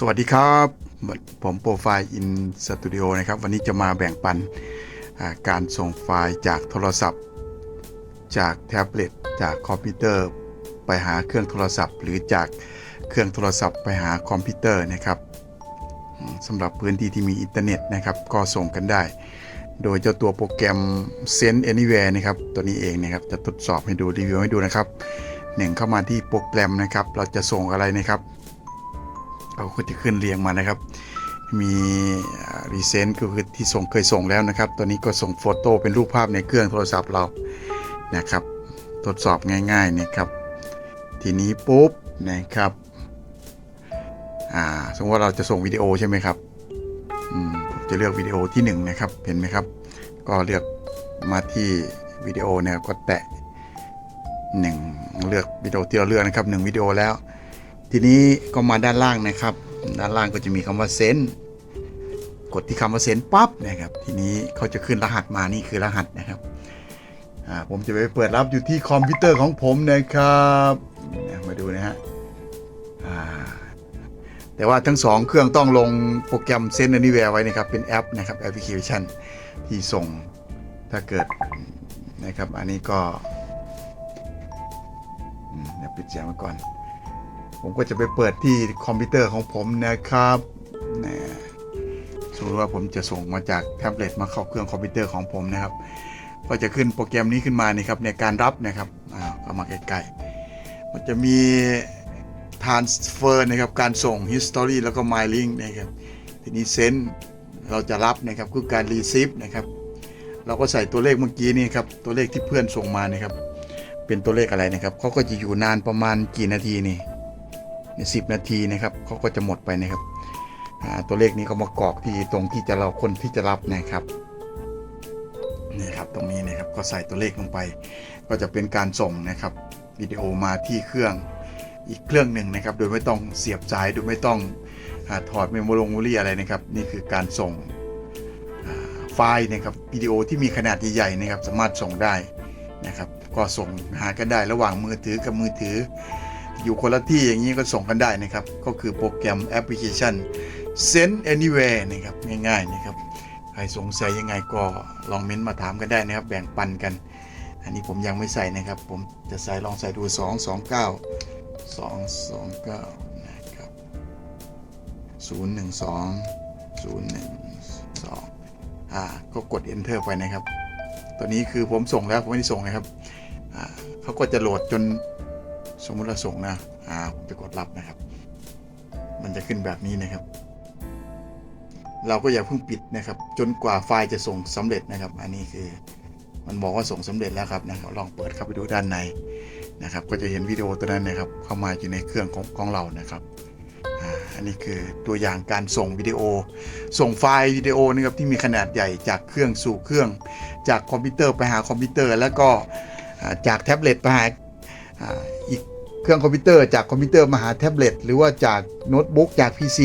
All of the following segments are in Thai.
สวัสดีครับ ผมโปรไฟล์อินสตูดิโอนะครับ วันนี้จะมาแบ่งปันการส่งไฟล์จากโทรศัพท์ จากแท็บเล็ตจากคอมพิวเตอร์ ไปหาเครื่องโทรศัพท์ หรือจากเครื่องโทรศัพท์ไปหาคอมพิวเตอร์นะครับสำหรับพื้นที่ที่มีอินเทอร์เน็ตนะครับก็ส่งกันได้ โดยเจ้าตัวโปรแกรม Send Anywhere นะครับตัวนี้เองนะครับจะทดสอบให้ดูรีวิวให้ดูนะครับหนึ่งเข้ามาที่โปรแกรมนะครับ เราจะส่งอะไรนะครับ เราก็จะขึ้นเรียงมานะครับ มีรีเซนต์ก็คือที่ส่งเคยส่งแล้วนะครับ ตัวนี้ก็ส่งโฟโต้เป็นรูปภาพในเครื่องโทรศัพท์เรานะครับ ทดสอบง่ายๆนะครับ ทีนี้ปุ๊บนะครับอ่าสมมติว่าเราจะส่งวิดีโอใช่ไหมครับอืมผมจะเลือกวิดีโอที่หนึ่งนะครับ เห็นไหมครับ ก็เลือกมาที่วิดีโอเนี่ยก็แตะหนึ่งเลือกวิดีโอที่เราเลือกนะครับหนึ่งวิดีโอแล้ว ทีนี้ก็มาด้านล่างนะครับ ด้านล่างก็จะมีคำว่าเซนกดที่คำว่าเซนปั๊บนะครับ ทีนี้เขาจะขึ้นรหัสมานี่คือรหัสนะครับผมจะไปเปิดรับอยู่ที่คอมพิวเตอร์ของผมนะครับมาดูนะฮะแต่ว่าทั้งสองเครื่องต้องลงโปรแกรมเซนอนนี้แวร์ไว้นะครับ เป็นแอปนะครับแอปพลิเคชันที่ส่งถ้าเกิดนะครับ อันนี้ก็อืมเดี๋ยวปิดเสียงไว้ก่อน ผมก็จะไปเปิดที่คอมพิวเตอร์ของผมนะครับนะสมมติว่าผมจะส่งมาจากแท็บเล็ตมาเข้าเครื่องคอมพิวเตอร์ของผมนะครับ ก็จะขึ้นโปรแกรมนี้ขึ้นมานะครับในการรับนะครับอ่าก็มาใกล้ๆมันจะมี transfer นะครับการส่ง history แล้วก็ my link นะครับทีนี้ send เราจะรับนะครับคือการ receive นะครับ เราก็ใส่ตัวเลขเมื่อกี้นี่ครับตัวเลขที่เพื่อนส่งมานะครับ เป็นตัวเลขอะไรนะครับเขาก็จะอยู่นานประมาณกี่นาทีนี่ ในสินาทีนะครับเขาก็จะหมดไปนะครับตัวเลขนี้เขามากรอกที่ตรงที่จะเราคนที่จะรับนะครับนี่ครับตรงนี้นะครับก็ใส่ตัวเลขลงไป ก็จะเป็นการส่งนะครับวิดีโอมาที่เครื่องอีกเครื่องหนึ่งนะครับ โดยไม่ต้องเสียบสายโดยไม่ต้องอถอดเมมโมรงเมมโมรี่อะไรนะครับ นี่คือการส่งไฟล์นะครับวิดีโอที่มีขนาดใหญ่ๆนะครับ สามารถส่งได้นะครับ ก็ส่งหากันได้ระหว่างมือถือกับมือถือ อยู่คนละที่อย่างนี้ก็ส่งกันได้นะครับ ก็คือโปรแกรมแอปพลิเคชัน Send Anywhere นะครับง่ายๆนะครับใครสงสัยยังไงก็ลองเม้นต์มาถามกันได้นะครับ แบ่งปันกัน อันนี้ผมยังไม่ใส่นะครับ ผมจะใส่ลองใส่ดู 2 2 9 2 2 9นะครับ0 1 2 0 1 2อ่าก็กด Enter ไปนะครับ ตัวนี้คือผมส่งแล้วผมไม่ได้ส่งนะครับอ่าเขาก็จะโหลดจน สมมติเราส่งนะอ่าผมจะกดรับนะครับ มันจะขึ้นแบบนี้นะครับ เราก็อย่าเพิ่งปิดนะครับ จนกว่าไฟล์จะส่งสำเร็จนะครับ อันนี้คือมันบอกว่าส่งสำเร็จแล้วครับนะครับลองเปิดเข้าไปดูด้านในนะครับ ก็จะเห็นวิดีโอตัวนั้นนะครับ เข้ามาอยู่ในเครื่องของของเรานะครับอ่าอันนี้คือตัวอย่างการส่งวิดีโอ ส่งไฟล์วิดีโอนะครับที่มีขนาดใหญ่จากเครื่องสู่เครื่อง จากคอมพิวเตอร์ไปหาคอมพิวเตอร์ แล้วก็จากแท็บเล็ตไปหา อีกเครื่องคอมพิวเตอร์จากคอมพิวเตอร์มาหาแท็บเล็ตหรือว่าจากโน้ตบุ๊กจาก PC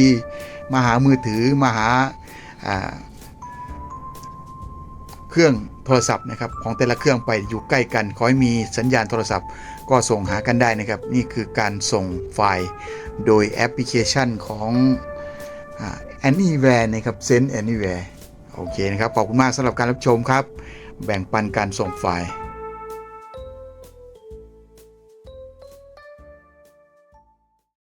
มาหามือถือมาหาเครื่องโทรศัพท์นะครับของแต่ละเครื่องไปอยู่ใกล้กัน ขอให้มีสัญญาณโทรศัพท์ ก็ส่งหากันได้นะครับ นี่คือการส่งไฟล์โดยแอปพลิเคชันของอ่า Anywhere นะครับ Send Anywhere โอเคนะครับ ขอบคุณมากสำหรับการรับชมครับ แบ่งปันการส่งไฟล์